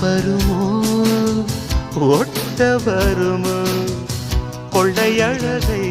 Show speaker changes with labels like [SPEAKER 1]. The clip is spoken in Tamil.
[SPEAKER 1] வருமோ ஒட்ட வருமோ கொள்ளையழகை